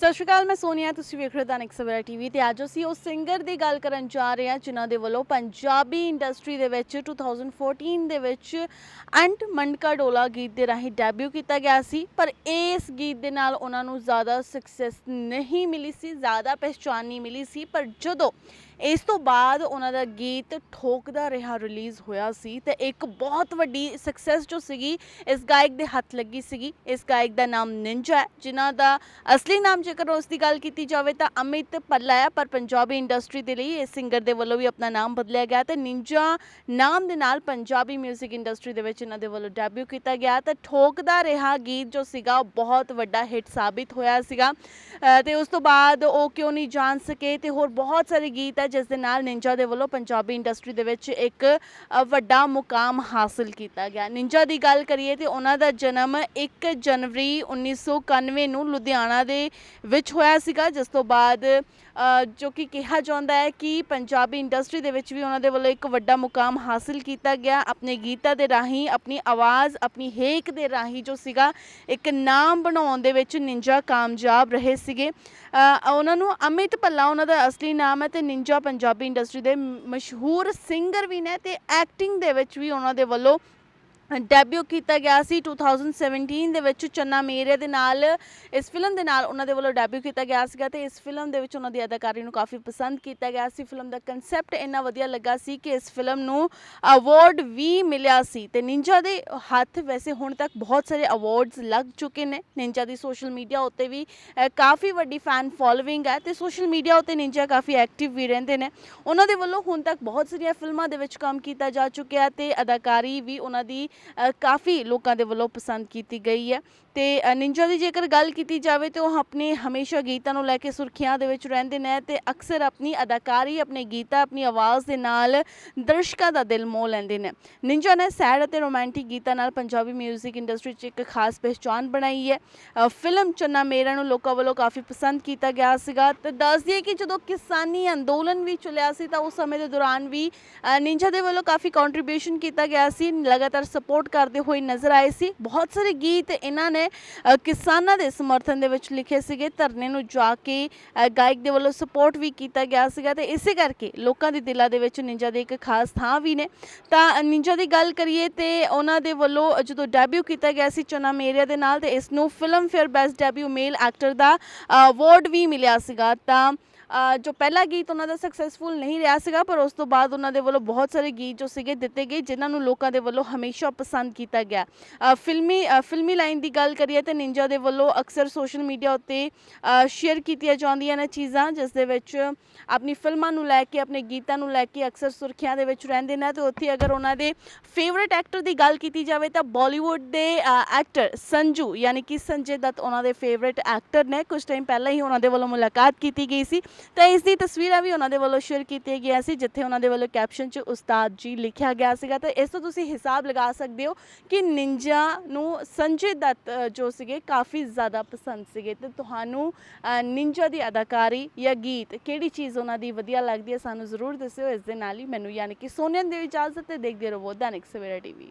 ਸਤਿ ਸ਼੍ਰੀ ਅਕਾਲ, ਮੈਂ ਸੋਨੀਆ, ਤੁਸੀਂ ਵੇਖ ਰਹੇ ਹੋ ਦੈਨਿਕ ਸਵੇਰਾ ਟੀਵੀ ਤੇ ਅੱਜ ਅਸੀਂ ਉਹ ਸਿੰਗਰ ਦੀ ਗੱਲ ਕਰਨ ਜਾ ਰਹੇ ਹਾਂ ਜਿਨ੍ਹਾਂ ਦੇ ਵੱਲੋਂ ਪੰਜਾਬੀ ਇੰਡਸਟਰੀ ਦੇ ਵਿੱਚ 2014 ਦੇ ਵਿੱਚ ਅੰਟ ਮੰਡਕਾ ਡੋਲਾ ਗੀਤ ਦੇ ਰਾਹੀਂ ਡੈਬਿਊ ਕੀਤਾ ਗਿਆ ਸੀ, ਪਰ ਇਸ ਗੀਤ ਦੇ ਨਾਲ ਉਹਨਾਂ ਨੂੰ ਜ਼ਿਆਦਾ ਸਕਸੈਸ ਨਹੀਂ ਮਿਲੀ ਸੀ, ਜ਼ਿਆਦਾ ਪਛਾਣ ਨਹੀਂ ਮਿਲੀ ਸੀ, ਪਰ ਜਦੋਂ ਇਸ ਤੋਂ ਬਾਅਦ ਉਹਨਾਂ ਦਾ ਗੀਤ ਠੋਕਦਾ ਰਿਹਾ ਰਿਲੀਜ਼ ਹੋਇਆ ਸੀ ਤੇ ਇੱਕ ਬਹੁਤ ਵੱਡੀ ਸਕਸੈਸ ਜੋ ਸੀਗੀ ਇਸ ਗਾਇਕ ਦੇ ਹੱਥ ਲੱਗੀ ਸੀਗੀ। ਇਸ ਗਾਇਕ ਦਾ ਨਾਮ ਨਿੰਜਾ ਜਿਨ੍ਹਾਂ ਦਾ ਅਸਲੀ ਨਾਮ ਜੇਕਰ ਉਸ ਦੀ ਗੱਲ ਕੀਤੀ ਜਾਵੇ ਤਾਂ ਅਮਿਤ ਪੱਲਾ ਹੈ ਪਰ ਪੰਜਾਬੀ ਇੰਡਸਟਰੀ ਦੇ ਲਈ ਇਸ ਸਿੰਗਰ ਦੇ ਵੱਲੋਂ ਵੀ ਆਪਣਾ ਨਾਮ ਬਦਲਿਆ ਗਿਆ ਤੇ ਨਿੰਜਾ ਨਾਮ ਦੇ ਨਾਲ ਪੰਜਾਬੀ 뮤직 ਇੰਡਸਟਰੀ ਦੇ ਵਿੱਚ ਇਹਨਾਂ ਦੇ ਵੱਲੋਂ ਡੈਬਿਊ ਕੀਤਾ ਗਿਆ ਤੇ ਠੋਕਦਾ ਰਿਹਾ ਗੀਤ ਜੋ ਸੀਗਾ ਬਹੁਤ ਵੱਡਾ ਹਿੱਟ ਸਾਬਿਤ ਹੋਇਆ ਸੀਗਾ। ਅ, ਤੇ ਉਸ ਤੋਂ ਬਾਅਦ ਉਹ ਕਿਉਂ ਨਹੀਂ ਜਾਣ ਸਕੇ ਤੇ ਹੋਰ ਬਹੁਤ ਸਾਰੇ ਗੀਤ ਹੈ ਜਿਸ ਦੇ ਨਾਲ ਨਿੰਜਾ ਦੇ ਵੱਲੋਂ ਪੰਜਾਬੀ ਇੰਡਸਟਰੀ ਦੇ ਵਿੱਚ ਇੱਕ ਵੱਡਾ ਮੁਕਾਮ ਹਾਸਲ ਕੀਤਾ ਗਿਆ। ਨਿੰਜਾ ਦੀ ਗੱਲ ਕਰੀਏ ਤੇ ਉਹਨਾਂ ਦਾ ਜਨਮ 1 ਜਨਵਰੀ 1991 ਨੂੰ ਲੁਧਿਆਣਾ ਦੇ ਵਿੱਚ ਹੋਇਆ ਸੀਗਾ, ਜਿਸ ਤੋਂ ਬਾਅਦ ਜੋ ਕਿ ਕਿਹਾ ਜਾਂਦਾ ਹੈ ਕਿ ਪੰਜਾਬੀ ਇੰਡਸਟਰੀ ਦੇ ਵਿੱਚ ਵੀ ਉਹਨਾਂ ਦੇ ਵੱਲੋਂ ਇੱਕ ਵੱਡਾ ਮੁਕਾਮ ਹਾਸਲ ਕੀਤਾ ਗਿਆ। ਆਪਣੇ ਗੀਤਾਂ ਦੇ ਰਾਹੀਂ, ਆਪਣੀ ਆਵਾਜ਼, ਆਪਣੀ ਹੇਕ ਦੇ ਰਾਹੀਂ ਜੋ ਸੀਗਾ, ਇੱਕ ਨਾਮ ਬਣਾਉਣ ਦੇ ਵਿੱਚ ਨਿੰਜਾ ਕਾਮਯਾਬ ਰਹੇ ਸੀਗੇ। ਉਹਨਾਂ ਨੂੰ ਅਮਿਤ ਭੱਲਾ, ਉਹਨਾਂ ਦਾ ਅਸਲੀ ਨਾਮ ਹੈ ਤੇ ਨਿੰਜਾ ਪੰਜਾਬੀ ਇੰਡਸਟਰੀ ਦੇ ਮਸ਼ਹੂਰ ਸਿੰਗਰ ਵੀ ਨੇ ਤੇ ਐਕਟਿੰਗ ਦੇ ਵਿੱਚ ਵੀ ਉਹਨਾਂ ਦੇ ਵੱਲੋਂ ਡੈਬਿਊ ਕੀਤਾ ਗਿਆ ਸੀ 2017 ਦੇ ਵਿੱਚ ਚੰਨਾ ਮੇਰੇ ਦੇ ਨਾਲ। ਇਸ ਫਿਲਮ ਦੇ ਨਾਲ ਉਹਨਾਂ ਦੇ ਵੱਲੋਂ ਡੈਬਿਊ ਕੀਤਾ ਗਿਆ ਸੀਗਾ ਤੇ ਇਸ ਫਿਲਮ ਦੇ ਵਿੱਚ ਉਹਨਾਂ ਦੀ ਅਦਾਕਾਰੀ ਨੂੰ ਕਾਫੀ ਪਸੰਦ ਕੀਤਾ ਗਿਆ ਸੀ। ਫਿਲਮ ਦਾ ਕਨਸੈਪਟ ਇੰਨਾ ਵਧੀਆ ਲੱਗਾ ਸੀ ਕਿ ਇਸ ਫਿਲਮ ਨੂੰ ਅਵਾਰਡ ਵੀ ਮਿਲਿਆ ਸੀ ਤੇ ਨਿੰਜਾ ਦੇ ਹੱਥ ਵੈਸੇ ਹੁਣ ਤੱਕ ਬਹੁਤ ਸਾਰੇ ਅਵਾਰਡਸ ਲੱਗ ਚੁੱਕੇ ਨੇ। ਨਿੰਜਾ ਦੀ ਸੋਸ਼ਲ ਮੀਡੀਆ ਉੱਤੇ ਵੀ ਕਾਫੀ ਵੱਡੀ ਫੈਨ ਫੋਲੋਇੰਗ ਹੈ ਤੇ ਸੋਸ਼ਲ ਮੀਡੀਆ ਉੱਤੇ ਨਿੰਜਾ ਕਾਫੀ ਐਕਟਿਵ ਵੀ ਰਹਿੰਦੇ ਨੇ। ਉਹਨਾਂ ਦੇ ਵੱਲੋਂ ਹੁਣ ਤੱਕ ਬਹੁਤ ਸਾਰੀਆਂ ਫਿਲਮਾਂ ਦੇ ਵਿੱਚ ਕੰਮ ਕੀਤਾ ਜਾ ਚੁੱਕਿਆ ਤੇ ਅਦਾਕਾਰੀ ਵੀ ਉਹਨਾਂ ਦੀ ਕਾਫੀ ਲੋਕਾਂ ਦੇ ਵੱਲੋਂ ਪਸੰਦ ਕੀਤੀ ਗਈ ਹੈ। ਤੇ ਨਿੰਜਾ ਦੀ ਜੇਕਰ ਗੱਲ ਕੀਤੀ ਜਾਵੇ ਤੇ ਉਹ ਆਪਣੇ ਹਮੇਸ਼ਾ ਗੀਤਾਂ ਨੂੰ ਲੈ ਕੇ ਸੁਰਖੀਆਂ ਦੇ ਵਿੱਚ ਰਹਿੰਦੇ ਨੇ ਤੇ ਅਕਸਰ ਆਪਣੀ ਅਦਾਕਾਰੀ, ਆਪਣੇ ਗੀਤਾਂ, ਆਪਣੀ ਆਵਾਜ਼ ਦੇ ਨਾਲ ਦਰਸ਼ਕਾਂ ਦਾ ਦਿਲ ਮੋਹ ਲੈਂਦੇ ਨੇ। ਨਿੰਜਾ ਨੇ ਸੈਡ ਅਤੇ ਰੋਮਾਂਟਿਕ ਗੀਤਾਂ ਨਾਲ ਪੰਜਾਬੀ 뮤직 ਇੰਡਸਟਰੀ 'ਚ ਇੱਕ ਖਾਸ ਪਹਿਚਾਨ ਬਣਾਈ ਹੈ। ਫਿਲਮ ਚੰਨਾ ਮੇਰਾ ਨੂੰ ਲੋਕਾਂ ਵੱਲੋਂ ਕਾਫੀ ਪਸੰਦ ਕੀਤਾ ਗਿਆ ਸੀਗਾ। ਤੇ ਦੱਸ ਦਈਏ ਕਿ ਜਦੋਂ ਕਿਸਾਨੀ ਅੰਦੋਲਨ ਵੀ ਚੱਲਿਆ ਸੀ ਤਾਂ ਉਸ ਸਮੇਂ ਦੇ ਦੌਰਾਨ ਵੀ ਨਿੰਜਾ ਦੇ ਵੱਲੋਂ ਕਾਫੀ ਕੰਟਰੀਬਿਊਸ਼ਨ ਕੀਤਾ ਗਿਆ ਸੀ। ਲਗਾਤਾਰ ਸਪੋਰਟ ਕਰਦੇ ਹੋਏ ਨਜ਼ਰ ਆਏ ਸੀ। ਬਹੁਤ ਸਾਰੇ ਗੀਤ ਇਹਨਾਂ ਨੇ ਕਿਸਾਨਾਂ ਦੇ ਸਮਰਥਨ ਦੇ ਵਿੱਚ ਲਿਖੇ ਸੀਗੇ। ਧਰਨੇ ਨੂੰ ਜਾ ਕੇ ਗਾਇਕ ਦੇ ਵੱਲੋਂ ਸਪੋਰਟ ਵੀ ਕੀਤਾ ਗਿਆ ਸੀਗਾ ਤੇ ਇਸੇ ਕਰਕੇ ਲੋਕਾਂ ਦੇ ਦਿਲਾਂ ਦੇ ਵਿੱਚ ਨਿੰਜਾ ਦੇ ਇੱਕ ਖਾਸ ਥਾਂ ਵੀ ਨੇ। ਤਾਂ ਨਿੰਜਾ ਦੀ ਗੱਲ ਕਰੀਏ ਤੇ ਉਹਨਾਂ ਦੇ ਵੱਲੋਂ ਜਦੋਂ ਡੈਬਿਊ ਕੀਤਾ ਗਿਆ ਸੀ ਚਨਾ ਮੇਰੀਆ ਦੇ ਨਾਲ ਤੇ ਇਸ ਨੂੰ Filmfare best debut male actor ਦਾ ਅਵਾਰਡ ਵੀ ਮਿਲਿਆ ਸੀਗਾ। ਤਾਂ ਜੋ ਪਹਿਲਾ ਗੀਤ ਉਹਨਾਂ ਦਾ ਸਕਸੈਸਫੁਲ ਨਹੀਂ ਰਿਹਾ ਸੀਗਾ, ਪਰ ਉਸ ਤੋਂ ਬਾਅਦ ਉਹਨਾਂ ਦੇ ਵੱਲੋਂ ਬਹੁਤ ਸਾਰੇ ਗੀਤ ਜੋ ਸੀਗੇ ਦਿੱਤੇ ਗਏ, ਜਿਨ੍ਹਾਂ ਨੂੰ ਲੋਕਾਂ ਦੇ ਵੱਲੋਂ ਹਮੇਸ਼ਾ ਪਸੰਦ ਕੀਤਾ ਗਿਆ। ਫਿਲਮੀ ਫਿਲਮੀ ਲਾਈਨ ਦੀ ਗੱਲ ਕਰੀਏ ਤੇ ਨਿੰਜਾ ਦੇ ਵੱਲੋਂ ਅਕਸਰ ਸੋਸ਼ਲ ਮੀਡੀਆ ਉੱਤੇ ਸ਼ੇਅਰ ਕੀਤੀਆਂ ਜਾਂਦੀਆਂ ਨੇ ਚੀਜ਼ਾਂ, ਜਿਸ ਦੇ ਵਿੱਚ ਆਪਣੀ ਫਿਲਮਾਂ ਨੂੰ ਲੈ ਕੇ, ਆਪਣੇ ਗੀਤਾਂ ਨੂੰ ਲੈ ਕੇ ਅਕਸਰ ਸੁਰਖੀਆਂ ਦੇ ਵਿੱਚ ਰਹਿੰਦੇ ਨੇ। ਤੇ ਉੱਥੇ ਅਗਰ ਉਹਨਾਂ ਦੇ ਫੇਵਰਿਟ ਐਕਟਰ ਦੀ ਗੱਲ ਕੀਤੀ ਜਾਵੇ ਤਾਂ ਬਾਲੀਵੁੱਡ ਦੇ ਐਕਟਰ ਸੰਜੂ, ਯਾਨੀ ਕਿ ਸੰਜੇ ਦੱਤ ਉਹਨਾਂ ਦੇ ਫੇਵਰਿਟ ਐਕਟਰ ਨੇ। ਕੁਝ ਟਾਈਮ ਪਹਿਲਾਂ ਹੀ ਉਹਨਾਂ ਦੇ ਵੱਲੋਂ ਮੁਲਾਕਾਤ ਕੀਤੀ ਗਈ ਸੀ। ਤਾਂ ਇਸ ਦੀ ਤਸਵੀਰਾਂ ਵੀ ਉਹਨਾਂ ਦੇ ਵੱਲੋਂ ਸ਼ੇਅਰ ਕੀਤੀਆਂ ਗਈਆਂ ਸੀ ਜਿੱਥੇ ਉਹਨਾਂ ਦੇ ਵੱਲੋਂ ਕੈਪਸ਼ਨ 'ਚ ਉਸਤਾਦ ਜੀ ਲਿਖਿਆ ਗਿਆ ਸੀਗਾ। ਤਾਂ ਇਸ ਤੋਂ ਤੁਸੀਂ ਹਿਸਾਬ ਲਗਾ ਸਕਦੇ ਹੋ ਕਿ ਨਿੰਜਾ ਨੂੰ ਸੰਜੇ ਦੱਤ ਜੋ ਸੀਗੇ ਕਾਫੀ ਜ਼ਿਆਦਾ ਪਸੰਦ ਸੀਗੇ। ਤੇ ਤੁਹਾਨੂੰ ਅ, ਨਿੰਜਾ ਦੀ ਅਦਾਕਾਰੀ ਜਾਂ ਗੀਤ ਕਿਹੜੀ ਚੀਜ਼ ਉਹਨਾਂ ਦੀ ਵਧੀਆ ਲੱਗਦੀ ਹੈ ਸਾਨੂੰ ਜ਼ਰੂਰ ਦੱਸਿਓ। ਇਸ ਦੇ ਨਾਲ ਹੀ ਮੈਨੂੰ ਯਾਨੀ ਕਿ ਸੋਨੀਆ ਦੀ ਇਜਾਜ਼ਤ ਤੇ ਦੇਖਦੇ ਰਹੋ ਦੈਨਿਕ ਸਵੇਰਾ ਟੀਵੀ।